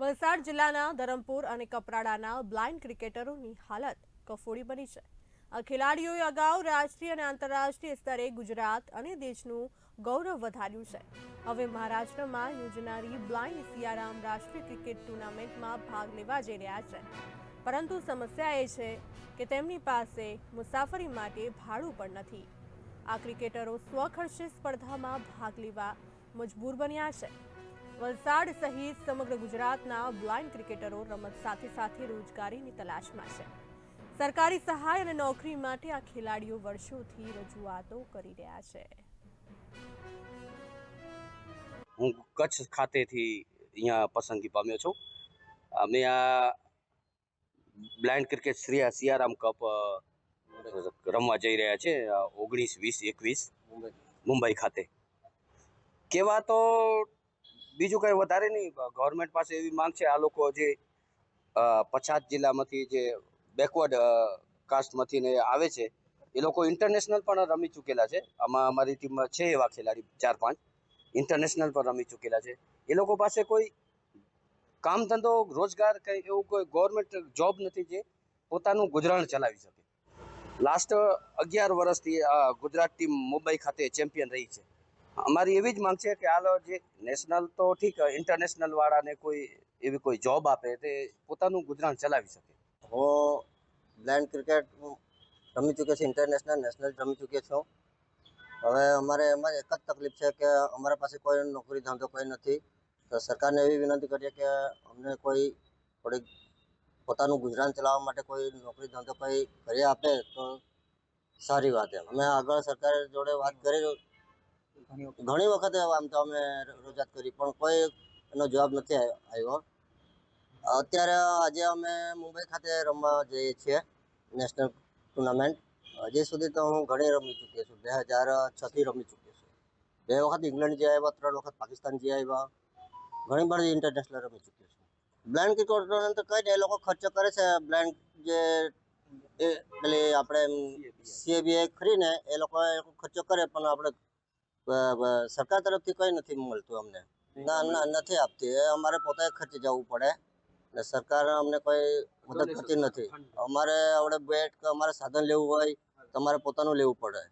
વલસાડ જિલ્લાના ધરમપુર અને કપરાડાના બ્લાઇન્ડ ક્રિકેટરોની હાલત કફોડી બની છે. આ ખેલાડીઓએ અગાઉ રાષ્ટ્રીય અને આંતરરાષ્ટ્રીય સ્તરે ગુજરાત અને દેશનું ગૌરવ વધાર્યું છે. હવે મહારાષ્ટ્રમાં યોજનારી બ્લાઇન્ડ સિયારામ રાષ્ટ્રીય ક્રિકેટ ટુર્નામેન્ટમાં ભાગ લેવા જઈ રહ્યા છે. પરંતુ સમસ્યા એ છે કે તેમની પાસે મુસાફરી માટે ભાડું પણ નથી. આ ક્રિકેટરો સ્વખર્ચે સ્પર્ધામાં ભાગ લેવા મજબૂર બન્યા છે. વલસાડ સહિત સમગ્ર ગુજરાતના બ્લાઇન્ડ ક્રિકેટરો રમત સાથે સાથે રોજગારીની તલાશમાં છે સરકારી સહાય અને નોકરી માટે આ ખેલાડીઓ વર્ષોથી રજૂઆતો કરી રહ્યા છે. હું કચ્છ ખાતેથી અહીંયા પસંદગી પામ્યો છું. અમે આ blind cricket Shri Siyaram cup રમવા જઈ રહ્યા છે ઓગણીસ, વીસ, એકવીસ મુંબઈ ખાતે. કેવા તો બીજું કંઈ વધારે નહીં ગવર્મેન્ટ પાસે એવી માંગ છે, આ લોકો જે પછાત જિલ્લામાંથી જે બેકવર્ડ કાસ્ટમાંથી ને આવે છે, એ લોકો ઇન્ટરનેશનલ પણ રમી ચૂકેલા છે. આમાં અમારી ટીમમાં છે એવા ખેલાડી ચાર પાંચ. ઇન્ટરનેશનલ પણ રમી ચૂકેલા છે. એ લોકો પાસે કોઈ કામ ધંધો, રોજગાર કંઈ એવું કોઈ ગવર્મેન્ટ જોબ નથી જે પોતાનું ગુજરાન ચલાવી શકે. લાસ્ટ અગિયાર વર્ષથી ગુજરાત ટીમ મુંબઈ ખાતે ચેમ્પિયન રહી છે. અમારી એવી જ માંગ છે કે હાલ જે નેશનલ તો ઠીક ઇન્ટરનેશનલ વાળાને કોઈ એવી કોઈ જોબ આપે તે પોતાનું ગુજરાન ચલાવી શકે. હું બ્લાઇન્ડ ક્રિકેટ રમી ચૂક્યો છું ઇન્ટરનેશનલ નેશનલ રમી ચૂક્યો છું. હવે અમારે એમાં એક જ તકલીફ છે કે અમારા પાસે કોઈ નોકરી ધંધો કોઈ નથી. તો સરકારને એવી વિનંતી કરીએ કે અમને કોઈ, થોડીક પોતાનું ગુજરાન ચલાવવા માટે કોઈ નોકરી ધંધો કોઈ કરી આપે તો સારી વાત એમ. અમે આગળ સરકાર જોડે વાત કરી ઘણી વખતે. આમ તો અમે રજૂઆત કરી પણ કોઈ એનો જવાબ નથી આવ્યો. અત્યારે આજે અમે મુંબઈ ખાતે રમવા જઈએ છીએ નેશનલ ટુર્નામેન્ટ. હજી સુધી તો હું ઘણી રમી ચૂક્યો છું. બે હજાર છથી રમી ચૂક્યો છું. બે વખત ઇંગ્લેન્ડ જઈ આવ્યા ત્રણ વખત પાકિસ્તાન જઈ આવ્યા. ઘણી બધી ઇન્ટરનેશનલ રમી ચૂક્યો છું. બ્લાઇન્ડ ક્રિકેટ તો કઈ એ લોકો ખર્ચો કરે છે. બ્લાઇન્ડ જે એ પેલી આપણે સીએબીએ ખરીને એ લોકો ખર્ચો કરે પણ આપણે સરકાર તરફથી કંઈ નથી મળતું અમને. ના ના નથી આપતી. એ અમારે પોતે ખર્ચી જવું પડે. ને સરકાર અમને કોઈ મદદ કરતી નથી. અમારે આપણે બેટ કે અમારે સાધન લેવું હોય તમારે પોતાનું લેવું પડે.